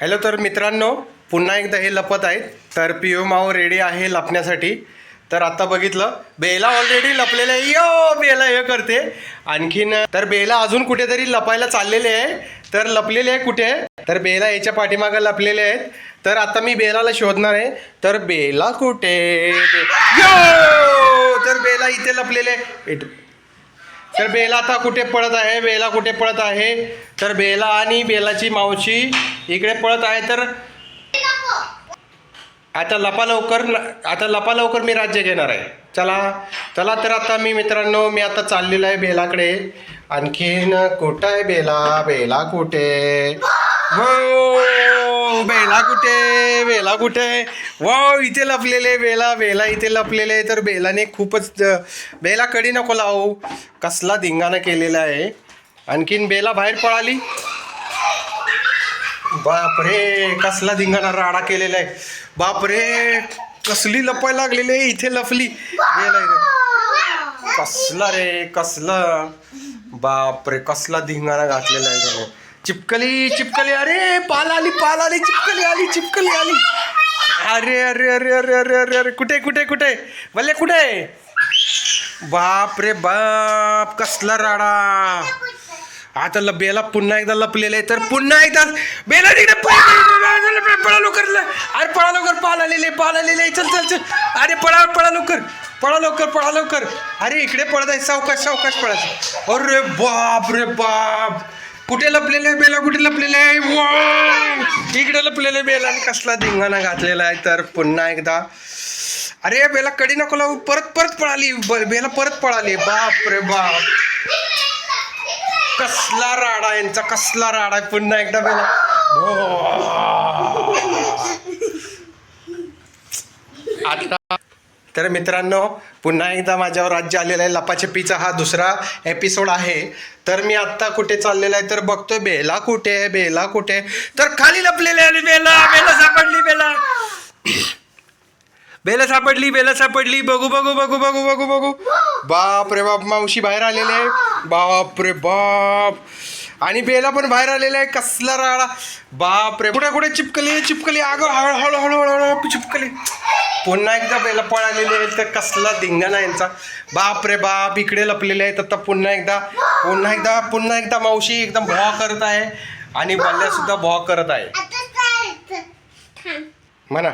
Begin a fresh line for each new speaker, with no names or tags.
Hello तर मित्रांनो पुन्हा एकदा हे लपत आहेत. तर पिओ माओ रेडी आहे लपण्यासाठी. तर आता बघितलं बेला ऑलरेडी लपलेलं आहे. यो बेला हे करते. आणखीन तर बेला अजून कुठेतरी लपायला चाललेले आहे. तर लपलेले आहे कुठे? तर बेला याच्या पाठीमागं लपलेले आहेत. तर आता मी बेलाला शोधणार आहे. तर बेला कुठे? यो! तर बेला इथे लपलेले आहे. तर बेला आता कुठे पळत आहे? बेला कुठे पळत आहे? तर बेला आणि बेलाची मावशी इकडे पळत आहे तर आता लपा लवकर आता लपा लवकर मी राज्य घेणार आहे. चला चला तर आता मी मित्रांनो मी आता चाललेलो आहे बेलाकडे. आणखीन कुठं आहे बेला? बेला कुठे? हो! बेला कुठे बेला कुठे? वाव इथे लपलेले बेला बेला इथे लपलेले तर बेलाने खूपच बेला कडी नको लावू. कसला धिंगाणा केलेला आहे. आणखीन बेला बाहेर पळाली. बापरे कसला धिंगाणा राडा केलेला आहे. बापरे कसली लपायला लागलेली आहे. इथे लपली. बेला कसलं कसला रे कसलं. बापरे कसला धिंगाणा घातलेला आहे त्याने चिपकली चिपकली अरे पाल आली पाल आली चिपकली आली चिपकली आली. अरे अरे अरे अरे अरे अरे अरे कुठे कुठे कुठे? भले कुठे? बाप रे बाप कसला राडा. आता ल बेला पुन्हा एकदा लपलेलं आहे तर पुन्हा एकदा बेला तिकडे पळा लवकर अरे पळा लवकर पाल आलेले पाल आलेले चल चल चल. अरे पळा पळा लवकर. पळा लवकर पळा लवकर. अरे इकडे पळत आहे सावकाश सावकाश पळायचं अरे बाप रे बाप. कुठे लपलेले आहे बेला कुठे लपलेले आहे? वाव! इकडे लपलेले बेला आणि कसला धिंगाणा घातलेला आहे तर पुन्हा एकदा. अरे बेला कडी नको लावू. परत परत पळाली. ब- बेला परत पळाली. बाप रे बाप. कसला राडा यांचा. कसला राडा आहे. पुन्हा एकदा बेला आता तर मित्रांनो पुन्हा एकदा माझ्यावर राज्य आलेलं आहे. लपाछपीचा हा दुसरा एपिसोड आहे. तर मी आत्ता कुठे चाललेला आहे तर बघतोय. बेला कुठे आहे? बेला कुठे आहे? तर खाली लपलेले आहे बेला बेला सापडली बेला. बेला सापडली बेला सापडली. बघू बघू बघू बघू बघू बघू. बाप रे बाप मावशी बाहेर आलेले आहे. बाप रे बाप. आणि बेला पण बाहेर आलेला आहे. कसला राडा. बाप रे कुठे कुठे? चिपकली चिपकली. अगं हळू हळू हळू हळू हळू चिपकली. पुन्हा एकदा बेला पळालेले आहेत तर कसला धिंगाणा यांचा. बाप रे बाप. इकडे लपलेले आहेत. आता पुन्हा एकदा पुन्हा एकदा पुन्हा एकदा मावशी एकदम भॉ करत आहे. आणि बल्ल्या सुद्धा भॉ करत आहे. म्हणा.